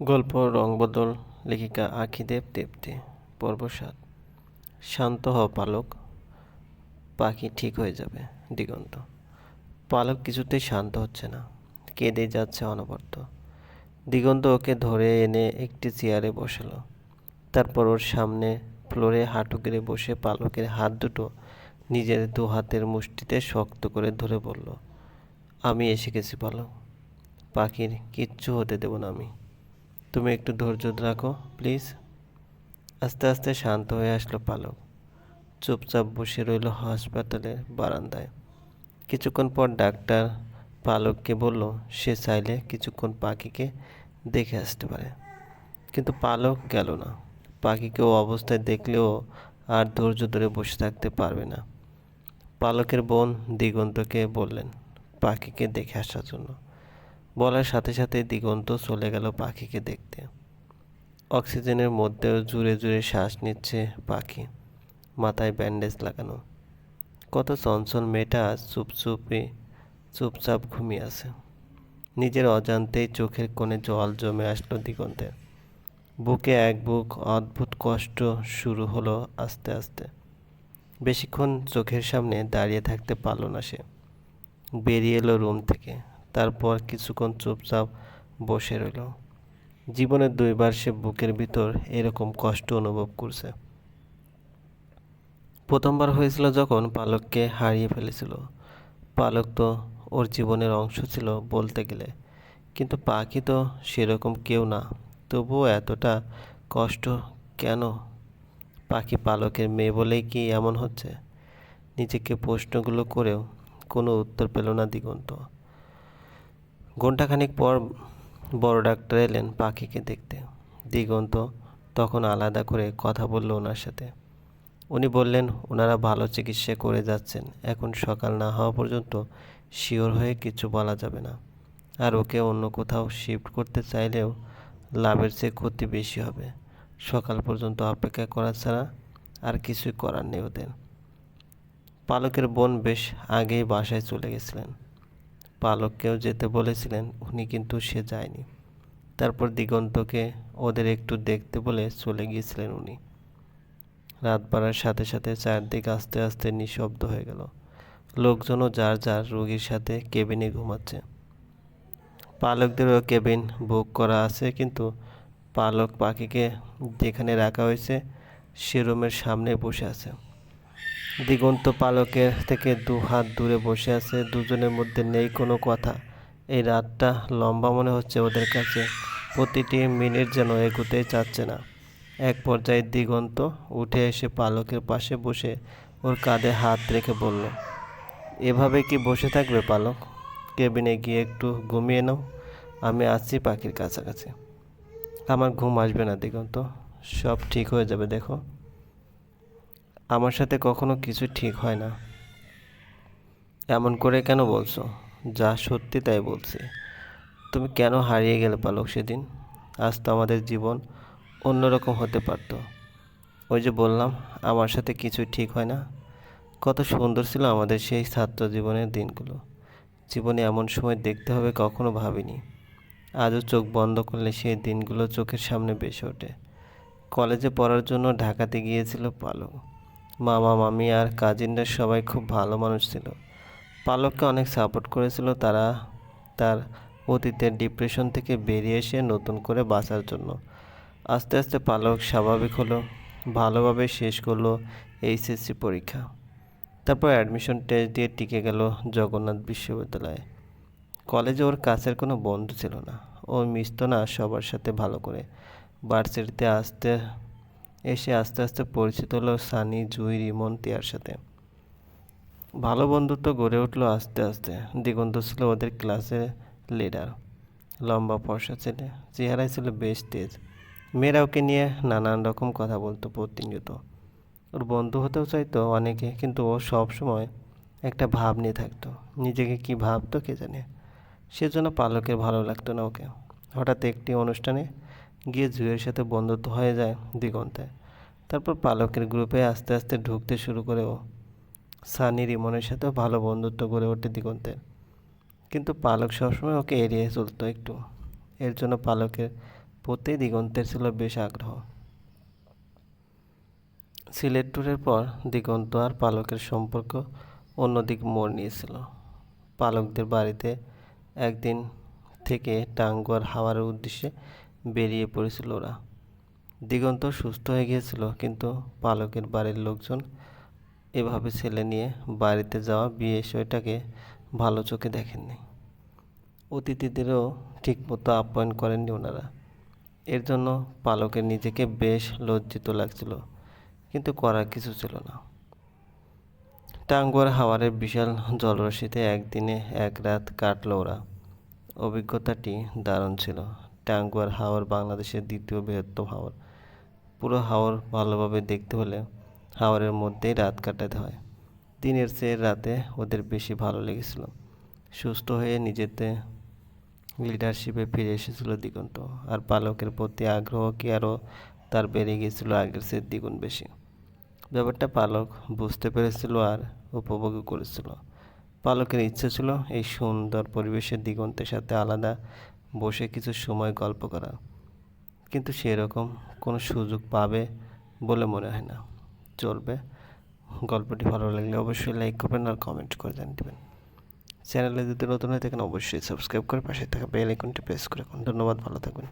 গল্প রংবদল লেখিকা আখিদেব দেবতে পর্ব সাত। শান্ত হ পালক, পাখি ঠিক হয়ে যাবে, দিগন্ত। পালক কিছুতেই শান্ত হচ্ছে না, কেঁদে যাচ্ছে অনবরত। দিগন্ত ওকে ধরে এনে একটি চেয়ারে বসালো। তারপর ওর সামনে ফ্লোরে হাঁটু গেড়ে বসে পালকের হাত দুটো নিজের দু হাতের মুষ্টিতে শক্ত করে ধরে বলল, আমি এসে গেছি পালক। পাখির কিচ্ছু হতে দেব না আমি। তুমি একটু ধৈর্য রাখো, প্লিজ। আস্তে আস্তে শান্ত হয়ে আসলো পালক। চুপচাপ বসে রইল হাসপাতালের বারান্দায়। কিছুক্ষণ পর ডাক্তার পালককে বলল, সে চাইলে কিছুক্ষণ পাখিকে দেখে আসতে পারে। কিন্তু পালক গেল না। পাখিকে ও অবস্থায় দেখলেও আর ধৈর্য ধরে বসে থাকতে পারবে না। পালকের বোন দিগন্তকে বললেন, পাখিকে দেখে আসার জন্য। বলার সাথে সাথে দিগন্ত চলে গেল পাখিকে দেখতে। অক্সিজেনের মধ্যেও জুড়ে জুড়ে শ্বাস নিচ্ছে পাখি। মাথায় ব্যান্ডেজ লাগানো। কত চঞ্চল মেয়েটা চুপচুপে চুপচাপ ঘুমিয়ে আছে। নিজের অজান্তেই চোখের কোণে জল জমে আসলো দিগন্তের। বুকে এক বুক অদ্ভুত কষ্ট শুরু হলো আস্তে আস্তে। বেশিক্ষণ চোখের সামনে দাঁড়িয়ে থাকতে পারল না সে। বেরিয়ে এলো রুম থেকে। তারপর কিছুক্ষণ চুপচাপ বসে রইল। জীবনে দুইবার সে বুকের ভিতর এরকম কষ্ট অনুভব করছে। প্রথমবার হয়েছিল যখন পালককে হারিয়ে ফেলেছিল। পালক তো ওর জীবনের অংশ ছিল বলতে গেলে। কিন্তু পাখি তো সেরকম কেউ না। তবুও এতটা কষ্ট কেন? পাখি পালকের মেয়ে বলেই কি এমন হচ্ছে? নিজেকে প্রশ্নগুলো করেও কোনো উত্তর পেল না দিগন্ত। ঘণ্টাখানিক পর বড় ডাক্তার এলেন পাখিকে দেখতে। দিগন্ত তখন আলাদা করে কথা বলল ওনার সাথে। উনি বললেন, ওনারা ভালো চিকিৎসা করে যাচ্ছেন। এখন সকাল না হওয়া পর্যন্ত শিওর হয়ে কিছু বলা যাবে না। আর ওকে অন্য কোথাও শিফট করতে চাইলেও লাভের চেয়ে ক্ষতি বেশি হবে। সকাল পর্যন্ত অপেক্ষা করা ছাড়া আর কিছুই করার নেই ওদের। পালকের বোন বেশ আগেই বাসায় চলে গেছিলেন। পালককেও যেতে বলেছিলেন, উনি কিন্তু সে যায়নি। তারপর দিগন্তকে ওদের একটু দেখতে বলে চলে গিয়েছিলেন উনি। রাত বাড়ার সাথে সাথে চারদিক আস্তে আস্তে নিঃশব্দ হয়ে গেল। লোকজনও যার যার রোগীর সাথে কেবিনে ঘুমাচ্ছে। পালকদেরও কেবিন বুক করা আছে, কিন্তু পালক পাখিকে যেখানে রাখা হয়েছে, সে রুমের সামনে বসে আছে। দিগন্ত পালকের থেকে দু হাত দূরে বসে আছে, দুজনের মধ্যে নেই কোনো কথা। এই রাতটা লম্বা মনে হচ্ছে ওদের কাছে। প্রতিটি মিনিট যেন এগোতেই চাচ্ছে না। এক পর্যায়ে দিগন্ত উঠে এসে পালকের পাশে বসে ওর কাঁধে হাত রেখে বলল, এভাবে কি বসে থাকবে পালক? কেবিনে গিয়ে একটু ঘুমিয়ে নাও। আমি আছি পাখির কাছাকাছি। আমার ঘুম আসবে না দিগন্ত। সব ঠিক হয়ে যাবে, দেখো। আমার সাথে কখনো কিছু ঠিক হয় না। এমন করে কেন বলছো? যা সত্যি তাই বলছি। তুমি কেন হারিয়ে গেলে পালক সেদিন? আজ তো আমাদের জীবন অন্যরকম হতে পারতো। ওই যে বললাম, আমার সাথে কিছুই ঠিক হয় না। কত সুন্দর ছিল আমাদের সেই ছাত্র জীবনের দিনগুলো। জীবনে এমন সময় দেখতে হবে কখনো ভাবিনি। আজও চোখ বন্ধ করলে সেই দিনগুলো চোখের সামনে বেসে ওঠে। কলেজে পড়ার জন্য ঢাকাতে গিয়েছিল পালক। মামা, মামি আর কাজিনরা সবাই খুব ভালো মানুষ ছিল। পালককে অনেক সাপোর্ট করেছিল তারা তার অতীতের ডিপ্রেশন থেকে বেরিয়ে এসে নতুন করে বাঁচার জন্য। আস্তে আস্তে পালক স্বাভাবিক হলো, ভালোভাবে শেষ করল এইচএসসি পরীক্ষা। তারপর অ্যাডমিশন টেস্ট দিয়ে টিকে গেল জগন্নাথ বিশ্ববিদ্যালয়ে। কলেজে ওর কাছের কোনো বন্ধু ছিল না। ও মিশতো না সবার সাথে ভালো করে। ভার্সিটিতে আসতে এসে আস্তে আস্তে পরিচিত হলো সানি, জুই, রিমন, তিয়ার সাথে। ভালো বন্ধুত্ব গড়ে উঠল আস্তে আস্তে। দিগন্ত ছিল ওদের ক্লাসের লিডার লম্বা ফর্সা ছেলে। চেহারায় ছিল বেশ তেজ। মেয়েরা ওকে নিয়ে নানান রকম কথা বলতো প্রতিনিয়ত। ওর বন্ধু হতেও চাইতো অনেকে, কিন্তু ও সব সময় একটা ভাব নিয়ে থাকতো। নিজেকে কি ভাবতো কে জানে? সেজন্য পালকের ভালো লাগতো না ওকে। হঠাৎ একটি অনুষ্ঠানে গিয়ে জুয়ের সাথে বন্ধুত্ব হয়ে যায় দিগন্তে। তারপর পালকের গ্রুপে আস্তে আস্তে ঢুকতে শুরু করে ও। সানি রিমনের সাথেও ভালো বন্ধুত্ব গড়ে ওঠে দিগন্তের কিন্তু পালক সবসময় ওকে এড়িয়ে চলতো একটু। এর জন্য পালকের প্রতি দিগন্তের ছিল বেশ আগ্রহ। সিলেট ট্যুরের পর দিগন্ত আর পালকের সম্পর্ক অন্যদিক মোড় নিয়েছিল। পালকদের বাড়িতে একদিন থেকে টাঙ্গুয়ার হাওয়ার উদ্দেশ্যে বেরিয়ে পড়েছিল ওরা। দিগন্ত সুস্থ হয়ে গিয়েছিল, কিন্তু পালকের বাড়ির লোকজন এভাবে ছেলে নিয়ে বাড়িতে যাওয়া, বিয়ে বিষয়টাকে ভালো চোখে দেখেননি। অতিথিদেরও ঠিকমতো আপ্যায়ন করেননি ওনারা। এর জন্য পালকের নিজেকে বেশ লজ্জিত লাগছিল, কিন্তু করার কিছু ছিল না। টাঙ্গুয়ার হাওয়ারের বিশাল জলরাশিতে একদিনে এক রাত কাটল ওরা। অভিজ্ঞতাটি দারুণ ছিল। টাঙ্গুয়ার হাওর বাংলাদেশের দ্বিতীয় বৃহত্তম হাওর। পুরো হাওর ভালোভাবে দেখতে হলে হাওরের মধ্যেই রাত কাটাতে হয়। দিনের চেয়ে রাতে ওদের বেশি ভালো লেগেছিল। সুস্থ হয়ে নিজেতে লিডারশিপে ফিরে এসেছিল দিগন্ত, আর পালকের প্রতি আগ্রহ কি আরও তার বেড়ে গিয়েছিল আগের চেয়ে দ্বিগুণ বেশি? ব্যাপারটা পালক বুঝতে পেরেছিল আর উপভোগও করেছিল। পালকের ইচ্ছে ছিল এই সুন্দর পরিবেশের দিগন্তের সাথে আলাদা বসে কিছু সময় গল্প করা। কিন্তু সেরকম কোনো সুযোগ পাবে বলে মনে হয় না। চলবে। গল্পটি ভালো লাগলে অবশ্যই লাইক করবেন আর কমেন্ট করে জানিয়ে দেবেন। চ্যানেলে যদি নতুন হয়ে থাকেন, অবশ্যই সাবস্ক্রাইব করে পাশে থাকা বেল আইকনটি প্রেস করে রাখুন। ধন্যবাদ, ভালো থাকবেন।